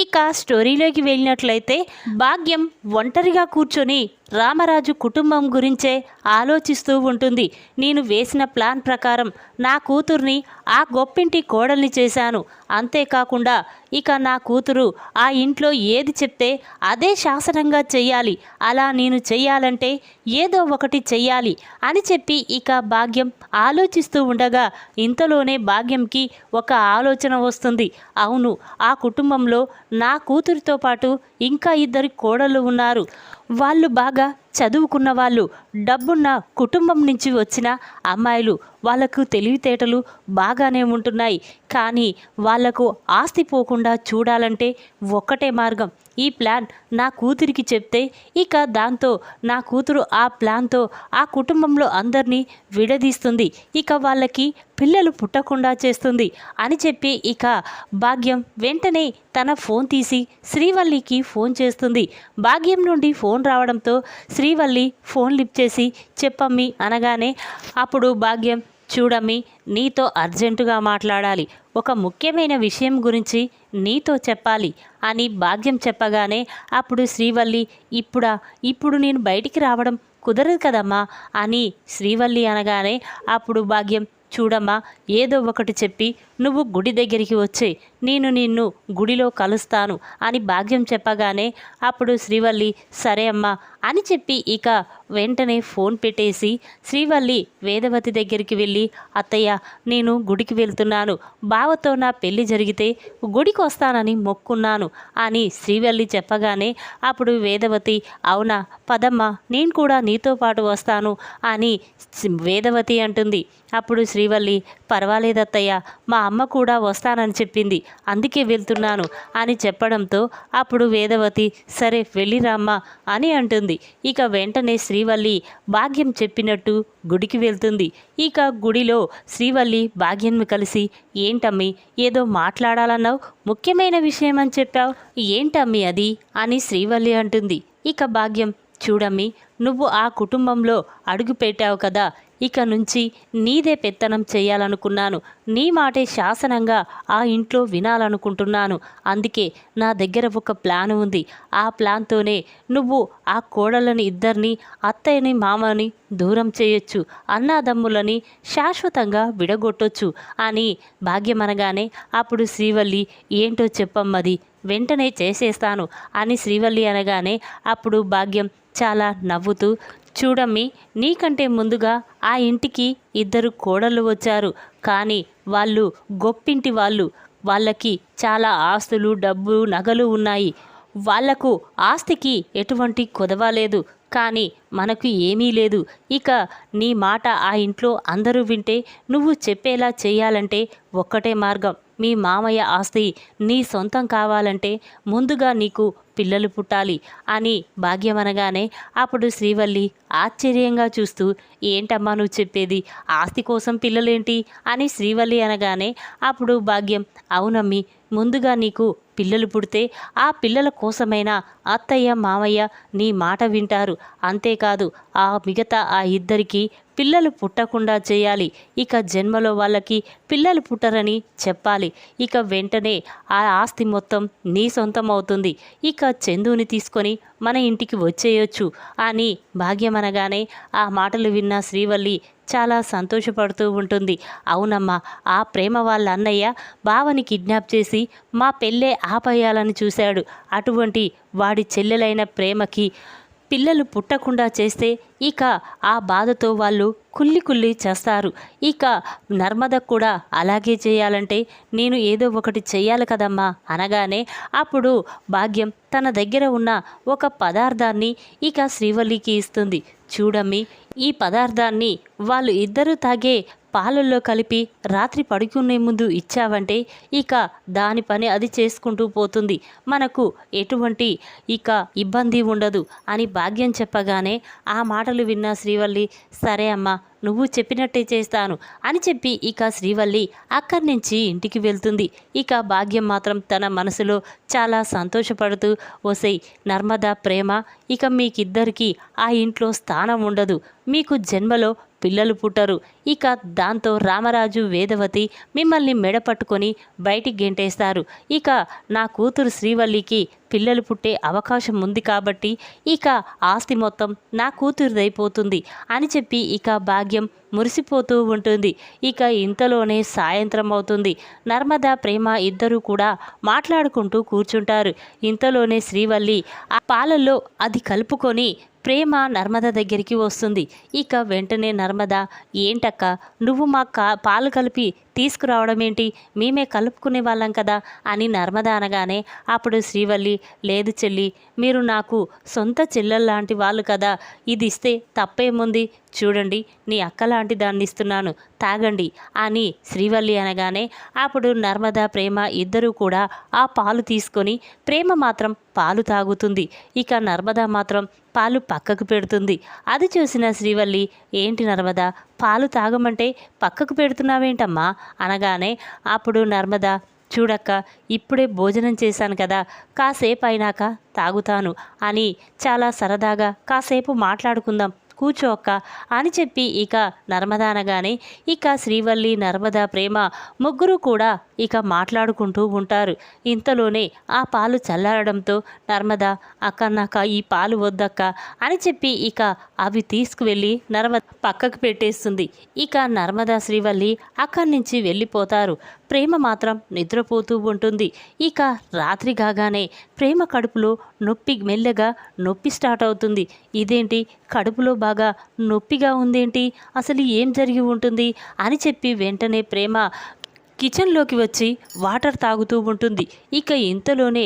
ఇక స్టోరీలోకి వెళ్ళినట్లయితే భాగ్యం ఒంటరిగా కూర్చొని రామరాజు కుటుంబం గురించే ఆలోచిస్తూ ఉంటుంది. నేను వేసిన ప్లాన్ ప్రకారం నా కూతుర్ని ఆ గొప్పింటి కోడల్ని చేశాను. అంతేకాకుండా ఇక నా కూతురు ఆ ఇంట్లో ఏది చెప్తే అదే శాసనంగా చెయ్యాలి. అలా నేను చెయ్యాలంటే ఏదో ఒకటి చెయ్యాలి అని చెప్పి ఇక భాగ్యం ఆలోచిస్తూ ఉండగా ఇంతలోనే భాగ్యంకి ఒక ఆలోచన వస్తుంది. అవును ఆ కుటుంబంలో నా కూతురితో పాటు ఇంకా ఇద్దరు కోడళ్ళు ఉన్నారు. వాళ్ళు బాగా చదువుకున్న వాళ్ళు డబ్బున్న కుటుంబం నుంచి వచ్చిన అమ్మాయిలు వాళ్ళకు తెలివితేటలు బాగానే ఉంటున్నాయి. కానీ వాళ్ళకు ఆస్తి పోకుండా చూడాలంటే ఒక్కటే మార్గం ఈ ప్లాన్ నా కూతురికి చెప్తే ఇక దాంతో నా కూతురు ఆ ప్లాన్తో ఆ కుటుంబంలో అందరినీ విడదీస్తుంది. ఇక వాళ్ళకి పిల్లలు పుట్టకుండా చేస్తుంది అని చెప్పి ఇక భాగ్యం వెంటనే తన ఫోన్ తీసి శ్రీవల్లికి ఫోన్ చేస్తుంది. భాగ్యం నుండి ఫోన్ రావడంతో శ్రీవల్లి ఫోన్ లిఫ్ట్ చేసి చెప్పమ్మి అనగానే అప్పుడు భాగ్యం చూడమ్మి నీతో అర్జెంటుగా మాట్లాడాలి. ఒక ముఖ్యమైన విషయం గురించి నీతో చెప్పాలి అని భాగ్యం చెప్పగానే అప్పుడు శ్రీవల్లి ఇప్పుడా ఇప్పుడు నేను బయటికి రావడం కుదరదు కదమ్మా అని శ్రీవల్లి అనగానే అప్పుడు భాగ్యం చూడమ్మా ఏదో ఒకటి చెప్పి నువ్వు గుడి దగ్గరికి వచ్చే నేను నిన్ను గుడిలో కలుస్తాను అని భాగ్యం చెప్పగానే అప్పుడు శ్రీవల్లి సరే అమ్మా అని చెప్పి ఇక వెంటనే ఫోన్ పెట్టేసి శ్రీవల్లి వేదవతి దగ్గరికి వెళ్ళి అత్తయ్య నేను గుడికి వెళ్తున్నాను. బావతో నా పెళ్ళి జరిగితే గుడికి వస్తానని మొక్కున్నాను అని శ్రీవల్లి చెప్పగానే అప్పుడు వేదవతి అవునా? పదమ్మ నేను కూడా నీతో పాటు వస్తాను అని వేదవతి అంటుంది. అప్పుడు శ్రీవల్లి పర్వాలేదత్తయ్య మా అమ్మ కూడా వస్తానని చెప్పింది. అందుకే వెళ్తున్నాను అని చెప్పడంతో అప్పుడు వేదవతి సరే వెళ్ళిరామ్మా అని అంటుంది. ఇక వెంటనే శ్రీ శ్రీవల్లి భాగ్యం చెప్పినట్టు గుడికి వెళ్తుంది. ఇక గుడిలో శ్రీవల్లి భాగ్యంను కలిసి ఏంటమ్మి ఏదో మాట్లాడాలన్నావు? ముఖ్యమైన విషయం అని చెప్పావు? ఏంటమ్మి అది? అని శ్రీవల్లి అంటుంది. ఇక భాగ్యం చూడమ్మి నువ్వు ఆ కుటుంబంలో అడుగు పెట్టావు కదా ఇక నుంచి నీదే పెత్తనం చేయాలనుకున్నాను. నీ మాటే శాసనంగా ఆ ఇంట్లో వినాలనుకుంటున్నాను. అందుకే నా దగ్గర ఒక ప్లాన్ ఉంది. ఆ ప్లాన్తోనే నువ్వు ఆ కోడలని ఇద్దరిని అత్తయ్యని మామని దూరం చేయొచ్చు. అన్నాదమ్ములని శాశ్వతంగా విడగొట్టొచ్చు అని భాగ్యమనగానే అప్పుడు శ్రీవల్లి ఏంటో చెప్పమ్మది? వెంటనే చేసేస్తాను అని శ్రీవల్లి అనగానే అప్పుడు భాగ్యం చాలా నవ్వుతూ చూడమ్మి నీకంటే ముందుగా ఆ ఇంటికి ఇద్దరు కోడళ్ళు వచ్చారు. కానీ వాళ్ళు గొప్పింటి వాళ్ళు. వాళ్ళకి చాలా ఆస్తులు డబ్బు నగలు ఉన్నాయి. వాళ్ళకు ఆస్తికి ఎటువంటి కొదవ లేదు. కానీ మనకు ఏమీ లేదు. ఇక నీ మాట ఆ ఇంట్లో అందరూ వింటే నువ్వు చెప్పేలా చేయాలంటే ఒక్కటే మార్గం. మీ మామయ్య ఆస్తి నీ సొంతం కావాలంటే ముందుగా నీకు పిల్లలు పుట్టాలి అని భాగ్యం అనగానే అప్పుడు శ్రీవల్లి ఆశ్చర్యంగా చూస్తూ ఏంటమ్మా నువ్వు చెప్పేది? ఆస్తి కోసం పిల్లలేంటి? అని శ్రీవల్లి అనగానే అప్పుడు భాగ్యం అవునమ్మి ముందుగా నీకు పిల్లలు పుడితే ఆ పిల్లల కోసమైనా అత్తయ్య మామయ్య నీ మాట వింటారు. అంతేకాదు ఆ మిగతా ఆ ఇద్దరికి పిల్లలు పుట్టకుండా చేయాలి. ఇక జన్మలో వాళ్ళకి పిల్లలు పుట్టరని చెప్పాలి. ఇక వెంటనే ఆ ఆస్తి మొత్తం నీ సొంతం అవుతుంది. ఇక చందుని తీసుకొని మన ఇంటికి వచ్చేయొచ్చు అని భాగ్యం అనగానే ఆ మాటలు విన్న శ్రీవల్లి చాలా సంతోషపడుతూ ఉంటుంది. అవునమ్మా ఆ ప్రేమ వాళ్ళ అన్నయ్య బావని కిడ్నాప్ చేసి మా పెళ్ళే ఆపేయాలని చూశాడు. అటువంటి వాడి చెల్లెలైన ప్రేమకి పిల్లలు పుట్టకుండా చేస్తే ఇక ఆ బాధతో వాళ్ళు కుల్లి కుల్లి చేస్తారు. ఇక నర్మద కూడా అలాగే చేయాలంటే నేను ఏదో ఒకటి చేయాలి కదమ్మా అనగానే అప్పుడు భాగ్యం తన దగ్గర ఉన్న ఒక పదార్థాన్ని ఇక శ్రీవల్లికి ఇస్తుంది. చూడమ్మి ఈ పదార్థాన్ని వాళ్ళు ఇద్దరూ తాగే పాలల్లో కలిపి రాత్రి పడుకునే ముందు ఇచ్చావంటే ఇక దాని పని అది చేసుకుంటూ పోతుంది. మనకు ఎటువంటి ఇక ఇబ్బంది ఉండదు అని భాగ్యం చెప్పగానే ఆ మాటలు విన్న శ్రీవల్లి సరే అమ్మా నువ్వు చెప్పినట్టే చేస్తాను అని చెప్పి ఇక శ్రీవల్లి అక్కడి నుంచి ఇంటికి వెళ్తుంది. ఇక భాగ్యం మాత్రం తన మనసులో చాలా సంతోషపడుతూ ఓసై నర్మదా ప్రేమ ఇక మీకిద్దరికీ ఆ ఇంట్లో స్థానం ఉండదు. మీకు జన్మలో పిల్లలు పుట్టరు. ఇక దాంతో రామరాజు వేదవతి మిమ్మల్ని మెడ పట్టుకొని బయటికి గెంటేస్తారు. ఇక నా కూతురు శ్రీవల్లికి పిల్లలు పుట్టే అవకాశం ఉంది కాబట్టి ఇక ఆస్తి మొత్తం నా కూతురుదైపోతుంది అని చెప్పి ఇక భాగ్యం మురిసిపోతూ ఉంటుంది. ఇక ఇంతలోనే సాయంత్రం అవుతుంది. నర్మదా ప్రేమ ఇద్దరూ కూడా మాట్లాడుకుంటూ కూర్చుంటారు. ఇంతలోనే శ్రీవల్లి ఆ పాలల్లో అది కలుపుకొని ప్రేమ నర్మద దగ్గరికి వస్తుంది. ఇక వెంటనే నర్మద ఏంటక్క నువ్వు మా కా పాలు కలిపి తీసుకురావడం ఏంటి? మేమే కలుపుకునే వాళ్ళం కదా? అని నర్మద అనగానే అప్పుడు శ్రీవల్లి లేదు చెల్లి మీరు నాకు సొంత చెల్లెల్లాంటి వాళ్ళు కదా? ఇది ఇస్తే తప్పేముంది? చూడండి నీ అక్క లాంటి దాన్ని ఇస్తున్నాను. తాగండి అని శ్రీవల్లి అనగానే అప్పుడు నర్మద ప్రేమ ఇద్దరూ కూడా ఆ పాలు తీసుకొని ప్రేమ మాత్రం పాలు తాగుతుంది. ఇక నర్మద మాత్రం పాలు పక్కకు పెడుతుంది. అది చూసిన శ్రీవల్లి ఏంటి నర్మద పాలు తాగమంటే పక్కకు పెడుతున్నావేంటమ్మా? అనగానే అప్పుడు నర్మద చూడక్క ఇప్పుడే భోజనం చేశాను కదా కాసేపు అయినాక తాగుతాను అని చాలా సరదాగా కాసేపు మాట్లాడుకుందాం కూర్చో అక్క అని చెప్పి ఇక నర్మద అనగానే ఇక శ్రీవల్లి నర్మద ప్రేమ ముగ్గురు కూడా ఇక మాట్లాడుకుంటూ ఉంటారు. ఇంతలోనే ఆ పాలు చల్లారడంతో నర్మద అక్క నాకు ఈ పాలు వద్దక్క అని చెప్పి ఇక అవి తీసుకువెళ్ళి నర్మద పక్కకు పెట్టేస్తుంది. ఇక నర్మదా శ్రీవల్లి అక్కడి నుంచి వెళ్ళిపోతారు. ప్రేమ మాత్రం నిద్రపోతూ ఉంటుంది. ఇక రాత్రి కాగానే ప్రేమ కడుపులో నొప్పి మెల్లగా నొప్పి స్టార్ట్ అవుతుంది. ఇదేంటి? కడుపులో బాగా నొప్పిగా ఉందేంటి? అసలు ఏం జరిగి ఉంటుంది? అని చెప్పి వెంటనే ప్రేమ కిచెన్లోకి వచ్చి వాటర్ తాగుతూ ఉంటుంది. ఇక ఇంతలోనే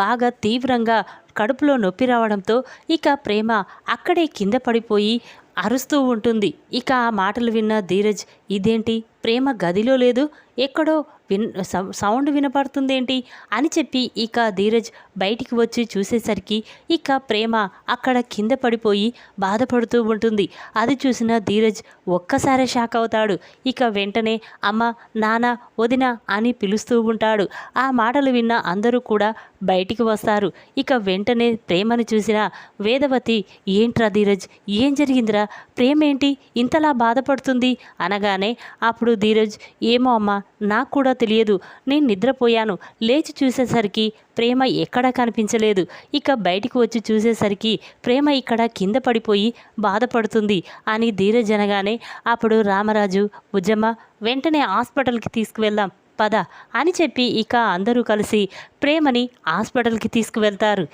బాగా తీవ్రంగా కడుపులో నొప్పి రావడంతో ఇక ప్రేమ అక్కడే కింద పడిపోయి అరుస్తూ ఉంటుంది. ఇక ఆ మాటలు విన్న ధీరజ్ ఇదేంటి? ప్రేమ గదిలో లేదు? ఎక్కడో విన్ సౌ- సౌండ్ వినపడుతుందేంటి? అని చెప్పి ఇక ధీరజ్ బయటికి వచ్చి చూసేసరికి ఇక ప్రేమ అక్కడ కింద పడిపోయి బాధపడుతూ ఉంటుంది. అది చూసిన ధీరజ్ ఒక్కసారే షాక్ అవుతాడు. ఇక వెంటనే అమ్మ నాన్న వదిన అని పిలుస్తూ ఉంటాడు. ఆ మాటలు విన్న అందరూ కూడా బయటికి వస్తారు. ఇక వెంటనే ప్రేమను చూసిన వేదవతి ఏంట్రా ధీరజ్? ఏం జరిగిందిరా? ప్రేమ ఏంటి ఇంతలా బాధపడుతుంది? అనగానే అప్పుడు ధీరజ్ ఏమో అమ్మ నాకు కూడా తెలియదు. నేను నిద్రపోయాను. లేచి చూసేసరికి ప్రేమ ఎక్కడా కనిపించలేదు. ఇక బయటికి వచ్చి చూసేసరికి ప్రేమ ఇక్కడ కింద పడిపోయి బాధపడుతుంది అని ధీరజ్ అనగానే అప్పుడు రామరాజు బుజ్జమ్మ వెంటనే హాస్పిటల్కి తీసుకువెళ్దాం పద అని చెప్పి ఇక అందరూ కలిసి ప్రేమని హాస్పిటల్కి తీసుకువెళ్తారు.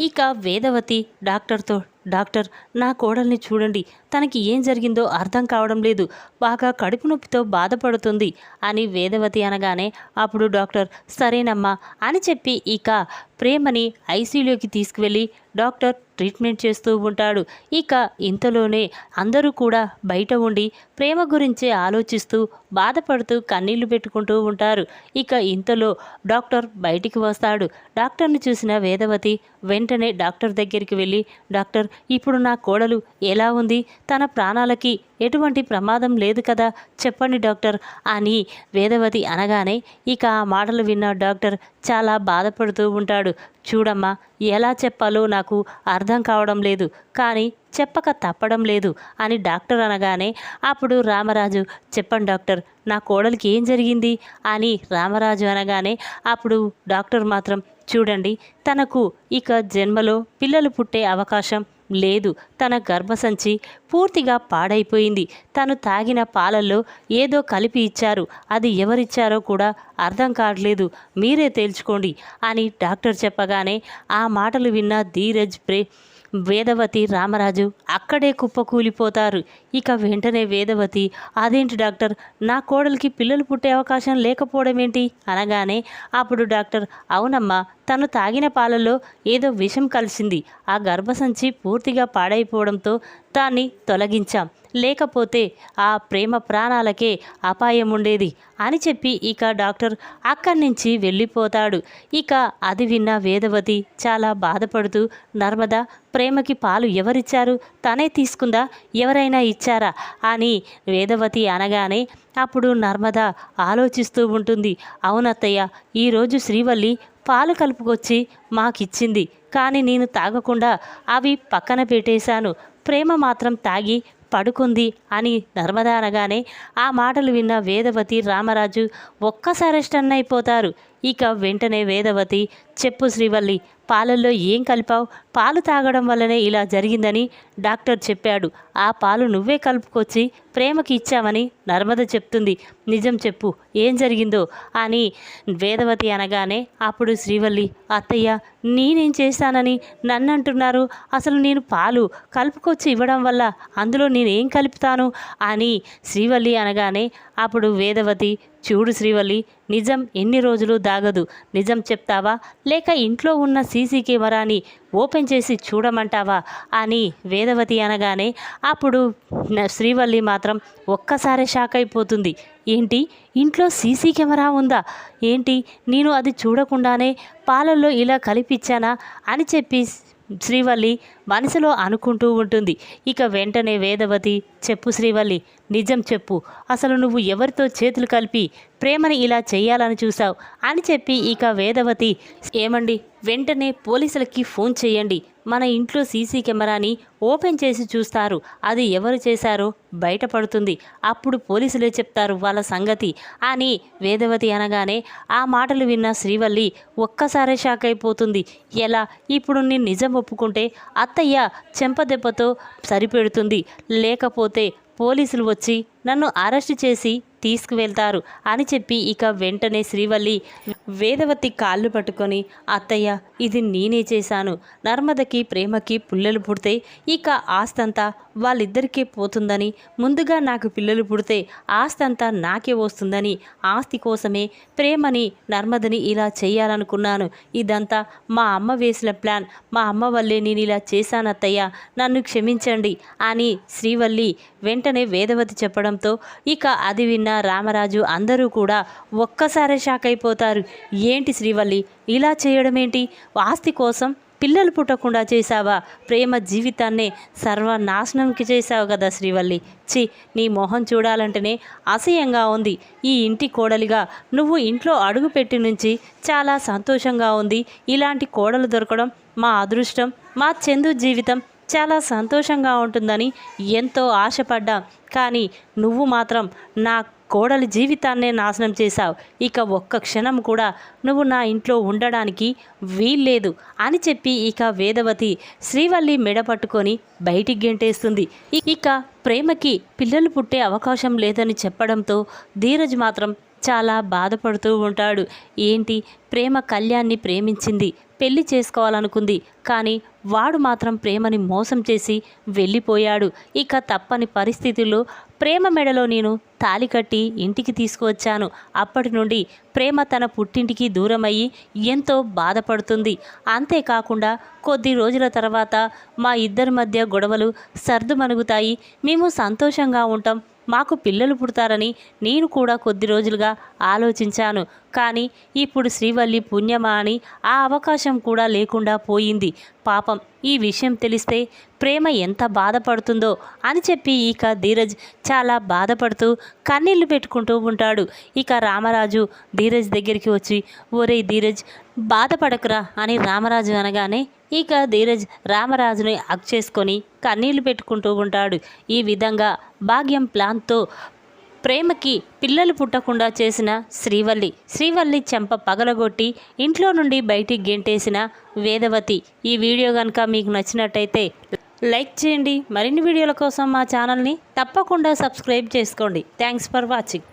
ఇక వేదవతి డాక్టర్తో డాక్టర్ నా కోడల్ని చూడండి. తనకి ఏం జరిగిందో అర్థం కావడం లేదు. బాగా కడుపు నొప్పితో బాధపడుతుంది అని వేదవతి అనగానే అప్పుడు డాక్టర్ సరేనమ్మా అని చెప్పి ఇక ప్రేమని ఐసీయూలోకి తీసుకువెళ్ళి డాక్టర్ ట్రీట్మెంట్ చేస్తూ ఉంటాడు. ఇక ఇంతలోనే అందరూ కూడా బయట ఉండి ప్రేమ గురించి ఆలోచిస్తూ బాధపడుతూ కన్నీళ్ళు పెట్టుకుంటూ ఉంటారు. ఇక ఇంతలో డాక్టర్ బయటికి వస్తాడు. డాక్టర్ని చూసిన వేదవతి వెంటనే డాక్టర్ దగ్గరికి వెళ్ళి డాక్టర్ ఇప్పుడు నా కోడలు ఎలా ఉంది? తన ప్రాణాలకి ఎటువంటి ప్రమాదం లేదు కదా? చెప్పండి డాక్టర్ అని వేదవతి అనగానే ఇక ఆ మాటలు విన్న డాక్టర్ చాలా బాధపడుతూ ఉంటాడు. చూడమ్మా ఎలా చెప్పాలో నాకు అర్థం కావడం లేదు కానీ చెప్పక తప్పడం లేదు అని డాక్టర్ అనగానే అప్పుడు రామరాజు చెప్పండి డాక్టర్ నా కోడలికి ఏం జరిగింది అని రామరాజు అనగానే అప్పుడు డాక్టర్ మాత్రం చూడండి తనకు ఇక జన్మలో పిల్లలు పుట్టే అవకాశం లేదు. తన గర్భసంచి పూర్తిగా పాడైపోయింది. తను తాగిన పాలల్లో ఏదో కలిపి ఇచ్చారు. అది ఎవరిచ్చారో కూడా అర్థం కావట్లేదు. మీరే తేల్చుకోండి అని డాక్టర్ చెప్పగానే ఆ మాటలు విన్న ధీరజ్ ప్రే వేదవతి రామరాజు అక్కడే కుప్పకూలిపోతారు. ఇక వెంటనే వేదవతి అదేంటి డాక్టర్? నా కోడలికి పిల్లలు పుట్టే అవకాశం లేకపోవడం ఏంటి అనగానే అప్పుడు డాక్టర్ అవునమ్మా తను తాగిన పాలలో ఏదో విషం కలిసింది. ఆ గర్భసంచి పూర్తిగా పాడైపోవడంతో దాన్ని తొలగించాం. లేకపోతే ఆ ప్రేమ ప్రాణాలకే అపాయం ఉండేది అని చెప్పి ఇక డాక్టర్ అక్కడి నుంచి వెళ్ళిపోతాడు. ఇక అది విన్న వేదవతి చాలా బాధపడుతూ నర్మద ప్రేమకి పాలు ఎవరిచ్చారు? తనే తీసుకుందా? ఎవరైనా ఇచ్చారా? అని వేదవతి అనగానే అప్పుడు నర్మద ఆలోచిస్తూ ఉంటుంది. అవునత్తయ్య ఈరోజు శ్రీవల్లి పాలు కలుపుకొచ్చి మాకిచ్చింది. కానీ నేను తాగకుండా అవి పక్కన పెట్టేశాను. ప్రేమ మాత్రం తాగి పడుకుంది అని నర్మదా అనగానే ఆ మాటలు విన్న వేదవతి రామరాజు ఒక్కసారి స్టన్ అయిపోతారు ఇక వెంటనే వేదవతి చెప్పు శ్రీవల్లి పాలల్లో ఏం కలిపావు? పాలు తాగడం వల్లనే ఇలా జరిగిందని డాక్టర్ చెప్పాడు. ఆ పాలు నువ్వే కలుపుకొచ్చి ప్రేమకి ఇచ్చామని నర్మద చెప్తుంది. నిజం చెప్పు ఏం జరిగిందో అని వేదవతి అనగానే అప్పుడు శ్రీవల్లి అత్తయ్య నేనేం చేశానని నన్ను అంటున్నారు అసలు నేను పాలు కలుపుకొచ్చి ఇవ్వడం వల్ల అందులో నేనేం కలుపుతాను అని శ్రీవల్లి అనగానే అప్పుడు వేదవతి చూడు శ్రీవల్లి నిజం ఎన్ని రోజులు దాగదు. నిజం చెప్తావా? లేక ఇంట్లో ఉన్న సీసీ కెమెరాని ఓపెన్ చేసి చూడమంటావా? అని వేదవతి అనగానే అప్పుడు శ్రీవల్లి మాత్రం ఒక్కసారి షాక్ అయిపోతుంది. ఏంటి? ఇంట్లో సీసీ కెమెరా ఉందా? ఏంటి? నేను అది చూడకుండానే పాలల్లో ఇలా కలిపిచ్చానా? అని చెప్పి శ్రీవల్లి మనసులో అనుకుంటూ ఉంటుంది. ఇక వెంటనే వేదవతి చెప్పు శ్రీవల్లి నిజం చెప్పు. అసలు నువ్వు ఎవరితో చేతులు కలిపి ప్రేమని ఇలా చేయాలని చూసావు అని చెప్పి ఇక వేదవతి ఏమండి వెంటనే పోలీసులకి ఫోన్ చేయండి మన ఇంట్లో సీసీ కెమెరాని ఓపెన్ చేసి చూస్తారు. అది ఎవరు చేశారో బయటపడుతుంది. అప్పుడు పోలీసులే చెప్తారు వాళ్ళ సంగతి అని వేదవతి అనగానే ఆ మాటలు విన్న శ్రీవల్లి ఒక్కసారే షాక్ అయిపోతుంది. ఎలా? ఇప్పుడు నేను నిజం ఒప్పుకుంటే అత్తయ్య చెంపదెబ్బతో సరిపెడుతుంది. లేకపోతే పోలీసులు వచ్చి నన్ను అరెస్ట్ చేసి తీసుకువెళ్తారు అని చెప్పి ఇక వెంటనే శ్రీవల్లి వేదవతి కాళ్ళు పట్టుకొని అత్తయ్య ఇది నేనే చేశాను. నర్మదకి ప్రేమకి పుల్లలు పుడితే ఇక ఆస్తంతా వాళ్ళిద్దరికీ పోతుందని ముందుగా నాకు పిల్లలు పుడితే ఆస్తంతా నాకే వస్తుందని ఆస్తి కోసమే ప్రేమని నర్మదని ఇలా చేయాలనుకున్నాను. ఇదంతా మా అమ్మ వేసిన ప్లాన్. మా అమ్మ వల్లే నేను ఇలా చేశానత్తయ్య. నన్ను క్షమించండి అని శ్రీవల్లి వెంటనే వేదవతి చెప్పడంతో ఇక అది విన్న రామరాజు అందరూ కూడా ఒక్కసారి షాక్ అయిపోతారు ఏంటి శ్రీవల్లి? ఇలా చేయడం ఏంటి ఆస్తి కోసం పిల్లలు పుట్టకుండా చేశావా? ప్రేమ జీవితాన్నే సర్వనాశనంకి చేశావు కదా శ్రీవల్లి. చి నీ మొహం చూడాలంటేనే అసహ్యంగా ఉంది. ఈ ఇంటి కోడలిగా నువ్వు ఇంట్లో అడుగుపెట్టి నుంచి చాలా సంతోషంగా ఉంది. ఇలాంటి కోడలు దొరకడం మా అదృష్టం మా చందు జీవితం చాలా సంతోషంగా ఉంటుందని ఎంతో ఆశపడ్డా. కానీ నువ్వు మాత్రం నా కోడలి జీవితాన్నే నాశనం చేశావు. ఇక ఒక్క క్షణం కూడా నువ్వు నా ఇంట్లో ఉండడానికి వీల్లేదు అని చెప్పి ఇక వేదవతి శ్రీవల్లి మెడ పట్టుకొని బయటికి గెంటేస్తుంది. ఇక ప్రేమకి పిల్లలు పుట్టే అవకాశం లేదని చెప్పడంతో ధీరజ్ మాత్రం చాలా బాధపడుతూ ఉంటాడు. ఏంటి? ప్రేమ కళ్యాణ్ని ప్రేమించింది. పెళ్ళి చేసుకోవాలనుకుంది. కానీ వాడు మాత్రం ప్రేమని మోసం చేసి వెళ్ళిపోయాడు. ఇక తప్పని పరిస్థితుల్లో ప్రేమ మెడలో నేను తాలి కట్టి ఇంటికి తీసుకువచ్చాను. అప్పటి నుండి ప్రేమ తన పుట్టింటికి దూరమయ్యి ఎంతో బాధపడుతుంది. అంతేకాకుండా కొద్ది రోజుల తర్వాత మా ఇద్దరి మధ్య గొడవలు సర్దుమణుగుతాయి. మేము సంతోషంగా ఉంటాం. మాకు పిల్లలు పుడతారని నేను కూడా కొద్ది రోజులుగా ఆలోచించాను. కానీ ఇప్పుడు శ్రీవల్లి పుణ్యమా అని ఆ అవకాశం కూడా లేకుండా పోయింది. పాపం ఈ విషయం తెలిస్తే ప్రేమ ఎంత బాధపడుతుందో అని చెప్పి ఇక ధీరజ్ చాలా బాధపడుతూ కన్నీళ్ళు పెట్టుకుంటూ ఉంటాడు. ఇక రామరాజు ధీరజ్ దగ్గరికి వచ్చి ఒరే ధీరజ్ బాధపడకురా అని రామరాజు అనగానే ఇక ధీరజ్ రామరాజుని హక్ చేసుకొని కన్నీళ్ళు పెట్టుకుంటూ ఉంటాడు. ఈ విధంగా భాగ్యం ప్లాన్తో ప్రేమకి పిల్లలు పుట్టకుండా చేసిన శ్రీవల్లి శ్రీవల్లి చెంప పగలగొట్టి ఇంట్లో నుండి బయటికి గెంటేసిన వేదవతి. ఈ వీడియో కనుక మీకు నచ్చినట్టయితే లైక్ చేయండి. మరిన్ని వీడియోల కోసం మా ఛానల్ని తప్పకుండా సబ్స్క్రైబ్ చేసుకోండి. Thanks for watching.